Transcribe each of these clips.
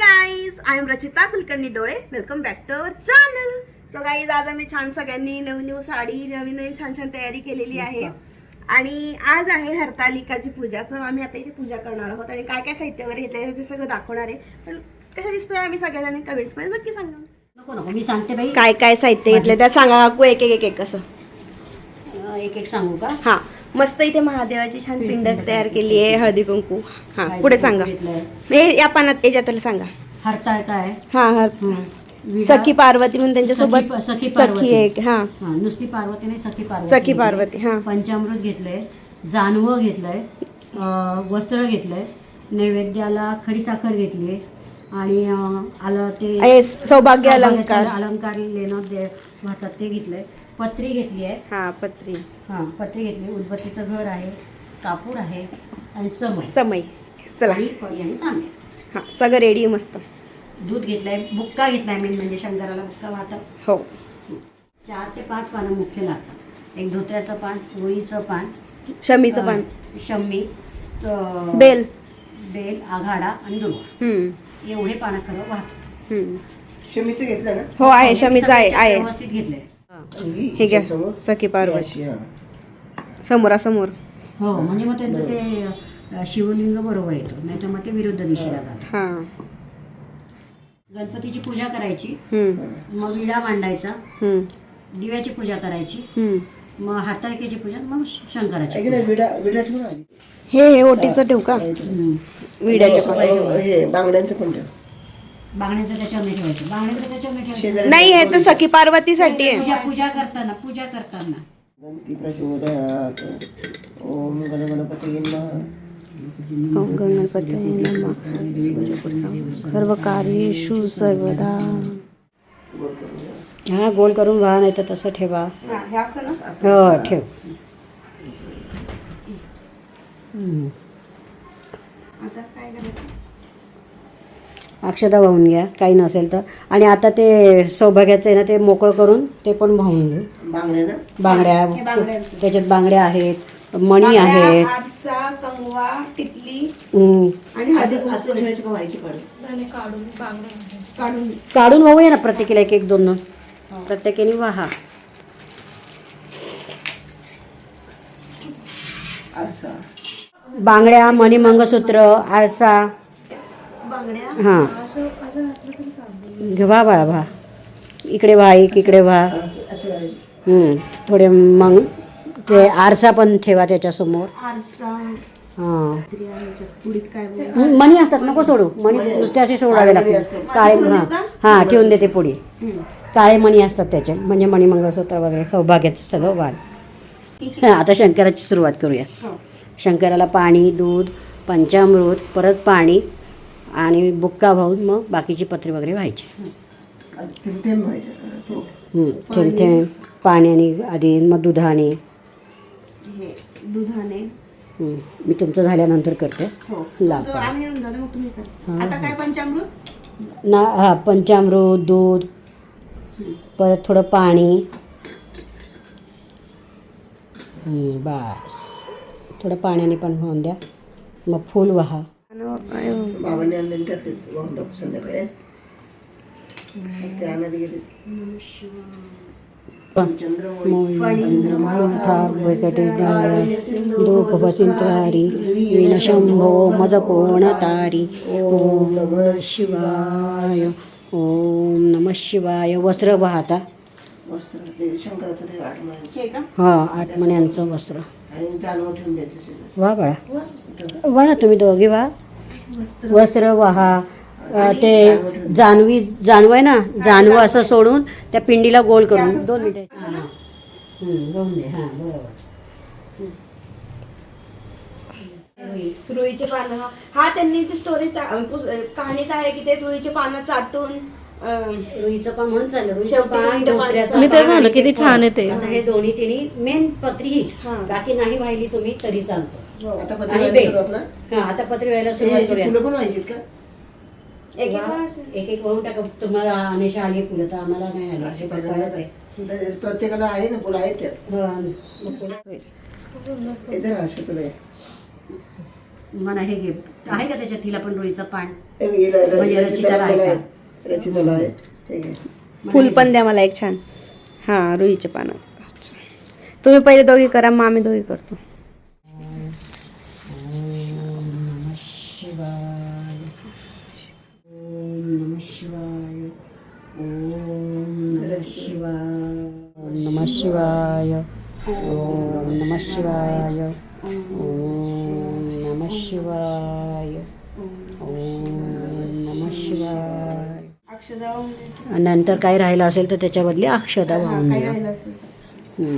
Guys I am Rachita Kulkarni डोळे. Welcome back to our channel so guys आज आम्ही छान सगळ्यांनी नवीन न्यू साडी नवीन नवीन छान छान तयारी केलेली आहे. आणि आज आहे हरतालिकाची पूजा. सो आम्ही आता इथे पूजा करणार आहोत. आणि काय काय साहित्य वगैरे घेतलं ते सगळं दाखवणार आहे. पण कसं दिसतोय आम्ही सगळ्यांनी? कमेंट्समध्ये नक्की सांगा. नको नको मी सांगते बाई. काय काय साहित्य घेतलं त्या सांगा एक एक एक कसं एक एक सांगू का? हा. मस्त इथे महादेवाची छान पिंड तयार केली आहे हळदी कुंकू. हा पुढे सांगा. घेतलंय. हे या पानात याच्यातलं सांगा. हरताळ काय हा हा. विडा- सखी पार्वती म्हणून त्यांच्यासोबत सखी- सखी. एक हा. नुसती पार्वती नाही सखी पार्वती सखी घेतलंय. पार्वती, हा. पंचामृत घेतलंय जानवं घेतलंय वस्त्र घेतलंय नैवेद्याला खडीसाखर घेतली आणि आलं ते सौभाग्य अलंकार. अलंकार लेणं वाहतात ते घेतलंय. पत्री घेतली आहे. हा पत्री. हां पत्री घेतली उदबत्तीचं घर आहे कापूर आहे आणि समय. समय. चला. आणि आणि हा सगळं रेडी मस्त. दूध घेतलाय बुक्का घेतलाय मेन म्हणजे शंकराला बुक्का वाहतात. हो. चार ते पाच पानं मुख्य लागतात. एक धोत्र्याचं पान ओळीचं पान शमीचं पान. अं, शम्मी त- बेल. बेल आघाडा आणि दुर्वा. हम्म. एवढे पानं खरं वाहतात. हम्म. शमीचं घेतलं ना? हो आहे. शमीचं आहे आहे. व्यवस्थित घेतलंय. हे घ्या समोर सखी पार्वती. हा. समोरासमोर. हो म्हणजे मग त्यांचं ते शिवलिंग बरोबर येतो. नाही तर मग ते विरुद्ध दिशेला जातं हा. गणपतीची पूजा करायची. हम्म. मग विडा मांडायचा. हम्म. दिव्याची पूजा करायची. हम्म. मग हाताळकीची पूजा मग शंकराची हे हे ओटीचं ठेवू का? हम्म. विड्याचे पान अहो, हे बांगड्यांचं पण ठेव. बांगड्यांचं नाही ठेवायचं. बांगड्यांचं त्याच्यावर नाही ठेवायचं. शेजारी नाही हे तर सखी पार्वतीसाठी आहे. पूजा पूजा करताना पूजा करताना. प्रचोदयात. ओम नमः. सर्व कार्येषु सर्वदा. हा गोल करून व्हा नाही तर तसं ठेवा. हे हो ठेव. हम्म. आता काय करायचं? अक्षदा वाहून घ्या काही नसेल तर. आणि आता ते सौभाग्याचं आहे ना ते मोकळं करून ते पण वाहून घेऊ बांगड्या ना? हे बांगड्या. त्याच्यात बांगड्या आहेत मणी आहेत. कंगवा टिकली. आणि काढून काढून. वाहूया ना प्रत्येकीला एक एक दोन दोन. प्रत्येकाने वाहा. बांगड्या मणी मंगळसूत्र आरसा. हां. व्हा बाळा व्हा इकडे व्हा एक इकडे व्हा. थोडे मग ते आरसा पण ठेवा त्याच्यासमोर आरसा. हां. मणी असतात नको सोडू. मणी नुसते असे सोडावे लागतात काळे हां. हां ठेवून देते पुढे. काळे मणी असतात त्याचे. म्हणजे मणी मंगळसूत्र वगैरे सौभाग्याचं सगळं वाल. हां आता शंकराची सुरुवात करूया. शंकराला पाणी दूध पंचामृत परत पाणी आणि बुक्का भाऊन मग बाकीची पत्रे वगैरे व्हायची. आधी थेंब थेंब व्हायचं हा, थेंब. हम्म, थेंब थेंब पाण्याने आधी मग दुधाने. हे दुधाने. मी तुमचं झाल्यानंतर करते. हो. लाभ हा. ना हा पंचामृत दूध परत थोडं पाणी. बस. थोडं पाण्याने पण वाहून द्या. मग फूल वाहा. बाबांनी आणलेले त्यातले वाहून टाकू संध्याकाळी ते आणायला गेले धूपवसिंतारी विनशंभो मजपोणतारी ओम नमः शिवाय ओम नमः शिवाय वस्त्र वाहता हे का हा आठ मण्यांचं वस्त्र वा बाळा वा ना तुम्ही दोघे वा वस्त्र. वाहा ते जानवी जानवं आहे ना जानवं असं सोडून त्या पिंडीला गोल करून. दोन मिनिटं. हां. बरोबर. रुईचे पानं. हा- त्यांनी ती स्टोरी कहाणीत आहे की ते रुईचे पानं चाटून रुईचं पान म्हणून चाललं. रुईचं शेवटी पान रुईचं पान. धोत्र्याचं मी पान म्हणलं, आणि किती ते छान ते. असं हे दोन्ही तिन्ही मेन पत्री हीच हा. बाकी नाही वाहिली तुम्ही तरी चालतं. आता आणि पत्रिका बेल सुरुवात ना? हा आता पत्री व्हायला सुरुवात करूया. फुलं पण व्हायची का? एक एक वा. वास. एक एक वाहून टाका. तुम्हाला अनेशा आली फुलं तर आम्हाला नाही आली. अशी प्रकारच आहे. प्रत्येकाला आहे ना फुलं आहेत त्यात. हा, मग तुला मला हे घे. आहे का त्याच्यात तिला पण रोळीचं पान? हे म्हणजे? रचिताला आहे. हे घे. फुल पण द्या मला एक छान. हां रुईचे पानं. तुम्ही पहिले दोघी करा मग आम्ही दोघी करतो. शिवाय ओम नम शिवाय. ओम नम शिवाय. ओम नम शिवाय. नंतर काही राहिलं असेल तर त्याच्या बदली अक्षदा वाहून द्या. हम्म.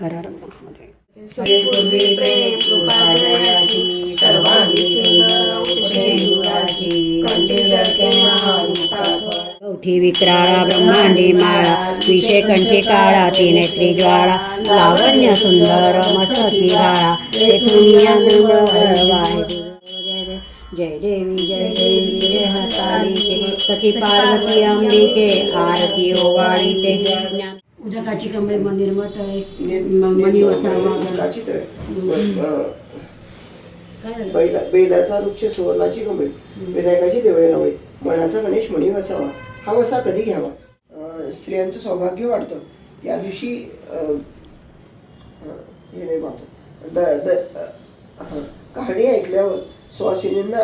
हर हर महादेव. कवठी विक्राळा ब्रह्मांडी माळा विषय कंठी काळा तिने त्रिज्वाळा लावण्य सुंदर मस्तकी तेथून जय देवी जय देवी जय हरतालिके सखी पार्वती अंबिके आरती ओवाळी ते। उदकाची कंबे मंदिर मत वसावा काय झालं? बैला बैलाचा वृक्ष सुवर्णाची कमळी विनायकाची देवळे नवळे मनाचा गणेश मणी वसावा हा वसा कधी घ्यावा? अं, स्त्रियांचं सौभाग्य वाढतं. या दिवशी हे नाही वाचत. द कहाणी ऐकल्यावर सुवासिनींना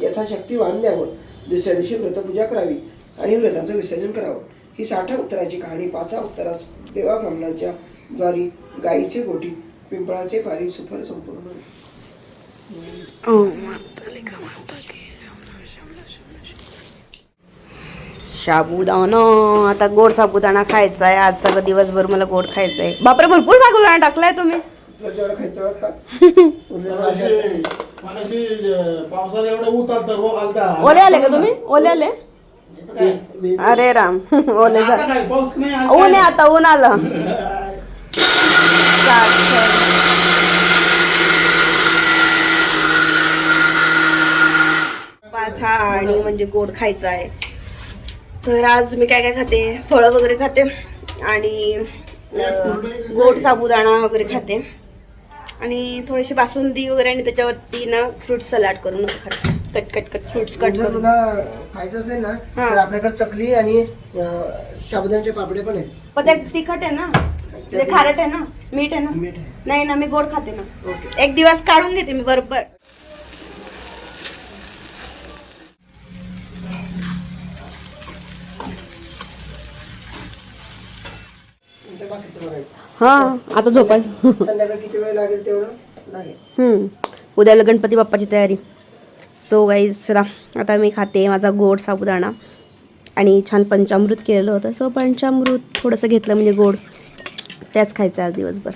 यथाशक्ती बांधण्यावर द्यावं दुसऱ्या दिवशी व्रतपूजा करावी आणि व्रताचं विसर्जन करावं. ही साठा उत्तराची कहाणी पाचा उत्तरास देवा ब्राह्मणाच्या द्वारी गाईचे गोटी पिंपळाचे पारी सुफल संपूर्ण साबुदाणा आता गोड साबुदाणा खायचा आहे आज सगळं दिवसभर मला गोड खायचं आहे बापरे भरपूर साबुदाणा टाकलाय तुम्ही. जेवढं खायचं तेवढं खा. उरलेलं माझ्या- मगाशी पावसाला एवढं ऊस आलता रोग आलता. ओले आले का तुम्ही? ओले आले? मी- अरे राम. ओले आता जा. काय पाऊस नाही आज ऊन आहे आता ऊन आलं. पाच हा आणि म्हणजे गोड खायचा आहे. तर आज मी काय काय खाते? फळं वगैरे खाते आणि अं, गोड साबुदाणा वगैरे खाते. आणि थोडीशी बासुंदी वगैरे आणि त्याच्यावरती ना फ्रूट सलाड करून cut cut cut fruits cut जर करून. तुला खायचं असेल ना हा. तर आपल्याकडे चकली आणि अं, साबुदाण्याचे पापडे पण आहेत. पण ते तिखट आहे ना? ते खारट आहे ना? मीठ आहे ना? मीठ आहे. नाही ना मी गोड खाते ना. ओके. एक दिवस काढून घेते मी बरोबर. नंतर बाकीचं बघायचं. हा आता झोपायचं. संध्याकाळी किती वेळ लागेल तेवढं? लागेल हम्म. उद्याला गणपती बाप्पाची तयारी. सो गाईज चला आता मी खाते माझा गोड साबुदाणा. आणि छान पंचामृत केलेलं होतं. सो पंचामृत थोडंसं घेतलं म्हणजे गोड. त्याच खायचं आज दिवसभर.